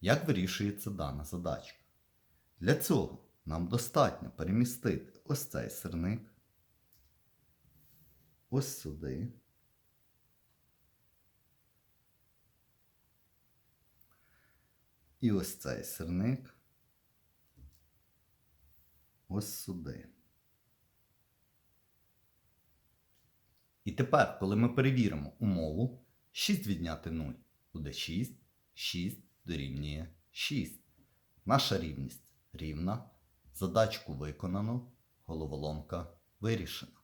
Як вирішується дана задачка? Для цього нам достатньо перемістити ось цей сирник, ось сюди. І ось цей сирник ось сюди. І тепер, коли ми перевіримо умову, 6 відняти 0 буде 6, 6 дорівнює 6. Наша рівність рівна. Задачку виконано, головоломка вирішена.